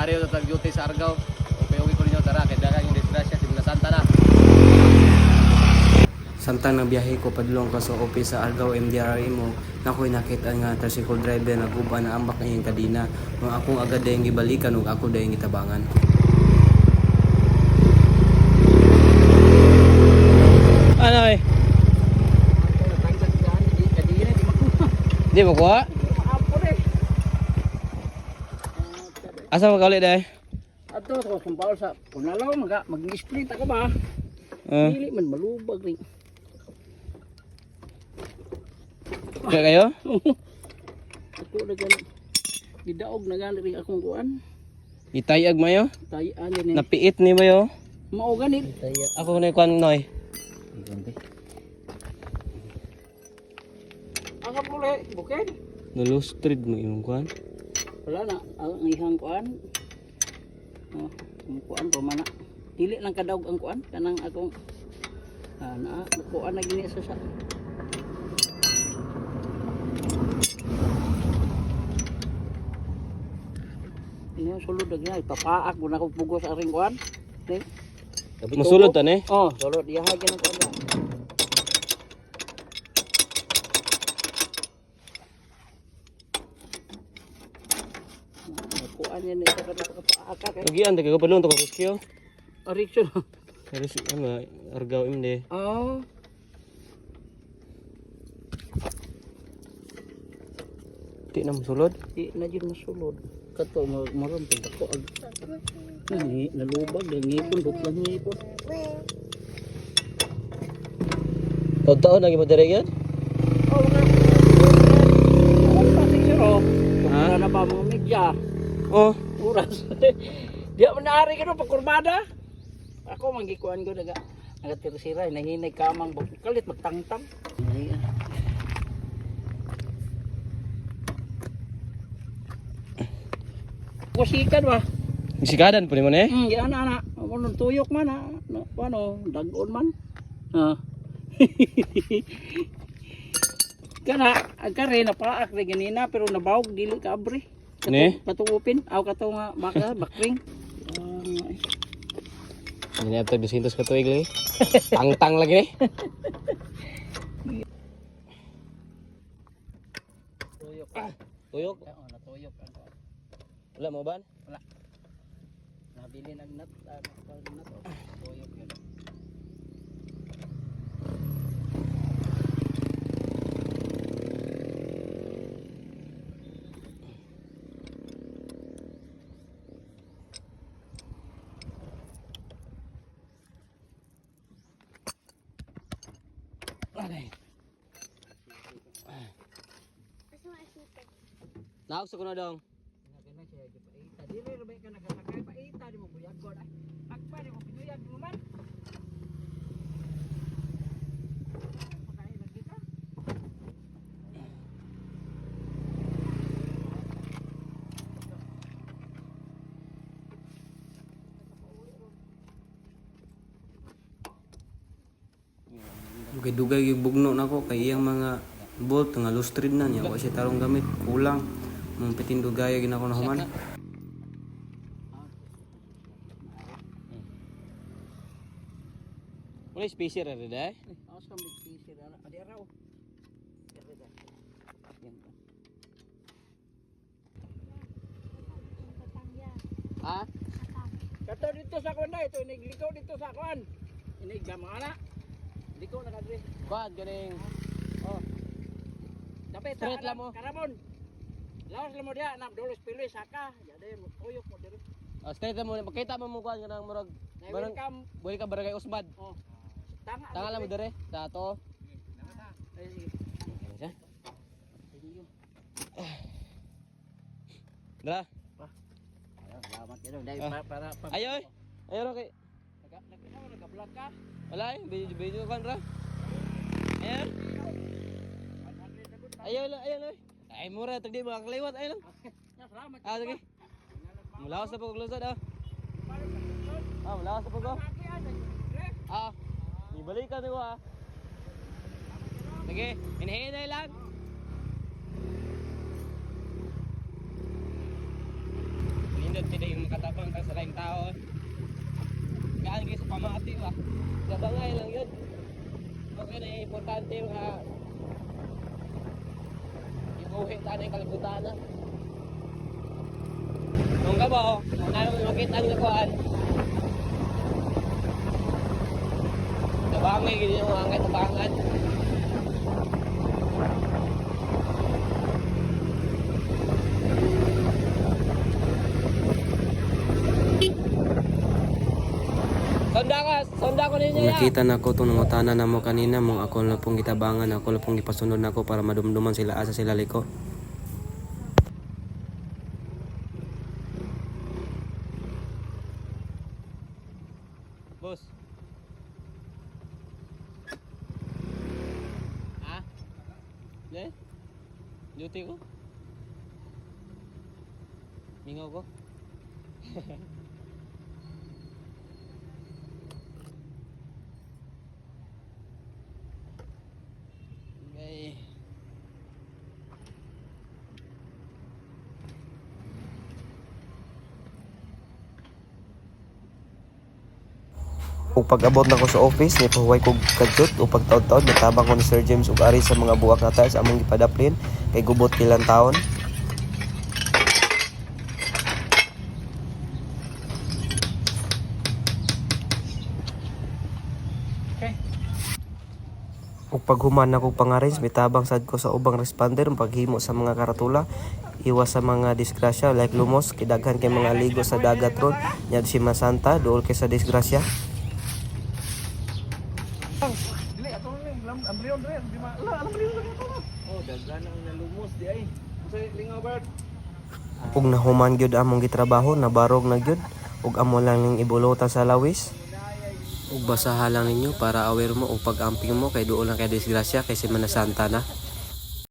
voluntaryo sa tag-duty sa Argao. Upi-uwi ko ninyo tara kay daghang yung disgrasya si Mga Santa na. Samtang nabiyahe ko padulong ka sa office sa Argao MDRI mo, nako'y nakita nga tricycle driver na guba na ambak na yung kadina. Mga akong agad dayong gibalikan ug ako dayong gitabangan. Ano eh? Di mo Asa mo kaulit dahil? Ato ko sumpal sa punalaw maga mag-split ako ba? Uh, Dili man malubag rin. kaya kayo? Ako na gani. Gidaog na gani rin akong kuan. Itayag mayo? Yan eh. Napiit ni mayo? Mao gani. Ako na kwan noy. Ang kapule, bukid. Nalustrid mo yung kwan. Wala na ang ihang kuan. Oh, ang kuan ko mana. Dili lang kadaog ang kuan kanang akong ah, na kuan na gini sa sa. Ini sulod na gina, ipapaak mo na kong pugos sa ring kuan. Ni- Masulod tan eh. Oh, sulod iya ha gina kuan. Kuan yan ito kada pagpaaka kay. Lagian taga ko padulong to rescue. Ariksyon. Terus ano Argao imde. Oh. Di na masulod. Di na dyan masulod. Kato, mar- maroon pag ako. Ag... Nani, nalubag, nangipon, buklang ngipon. Taon-taon lagi mo dire yan? Mga... Ako pati siya, oh. Na ba mga media? Oh, Oras. Di ako naari ka no, pagkurbada. Ako, manggikuan ko, naga... Nagatirisira, nahinay kamang kalit magtangtang. Ay, ah. Kusikan ba? sikadan po mo eh. Hmm, yan ana. Ano tuyok man ha. No, ano, dagon man. Ha. Kana, ang kare na paak na ganina pero nabawag dili ka abre. Ni? Katungupin, aw kato nga baka bakring. Ah. Ini ato 200 ka tuig lagi. Tang-tang lagi ni. tuyok. Tuyok. Oo, natuyok. Wala mo ban? Nabili ng nut, ah, nut, oh. tuyok yun. Naog sa kuno dong. Nagana siya gipaita. Dili ra ba ka nagasakay paita di mo buyag god. Ay, Agpa di mo pinuyag mo man. Pakain lang kita. Dugay-dugay yung bugno na ko kay iyang mga bolt nga lustrid na niya. Wa siya tarong gamit. Kulang. Mong pitindugaya ginako na human. Wala spacer ra rin Ako sa may kisir ana adi araw. Yan ba? Ha? Kato dito sa kwan na ito, iniglikaw dito sa kwan. Inigla mga ana. Liko na kadre. Bad ganing. Oh. Dapat Straight lang mo. Karabon. Lawas lang mo dia, nap dolos piloy saka. Jadi mo tuyok mo diri. Oh, straight mo makita mo mo kuan kanang murag Na Barang-. Buli ka barangay Usmad. Oh. Tanga. Tanga lang mo dire sa ato. Ay, sige. Ano? Sige. Dra. Salamat yun. Dahil Ah. para para. Ayoy. Ayo ra kay. Naga naga naga-vlog ka. Wala eh, video video kan ra. Ayan. 100 na good. Ayaw lang, ayaw lang. Ay, mura, tagdi mga kaliwat, ayaw lang. Salamat. Ah, sige. Mulawas na po kong lusod, ah. Ah, mulawas na po ko. Ah, ibalikan ko, ah. Sige, hinahinay lang. Pindot sila yung katabang ka sa laing tao. Sa pamati ba? Gabangay lang yun. Okay na importante nga ibuhi tayo ng kalibutan na. Nung ka ba, oh, kung ano mo makita ang nakuhaan. Nabangay, ganyan yung angay tabangan. Sonda ka, sonda ko ninyo ya. Nakita na ko itong nangutana na mo kanina mong ako na pong gitabangan ako na pong gipasunod na ko para madumduman sila asa sila liko. Boss. Ha? Le? Duty ko? Mingaw ko? okay. Ug pag-abot na ko sa office, ni pahuway kog kadjot o pagtaod-taod natabang ko ni Sir James ug ari sa mga buwak na tayo sa among gipadaplin kay gubot kilang taon. Okay. Ug paghuman na kog pangaris, mitabang sad ko sa ubang responder paghimo sa mga karatula, iwas sa mga disgrasya like lumos, kidaghan kay mga ligo sa dagat ron, nyad si Masanta, duol kay sa disgrasya. Oh, daghan ang nalumos di ay. Sa lingaw bird. ug nahuman gyud among gitrabaho nabarog na gyud ug amo lang ning ibulutan sa lawis ug basaha lang ninyo para aware mo ug pag-amping mo kay duol lang kay disgrasya kay Semana Santa na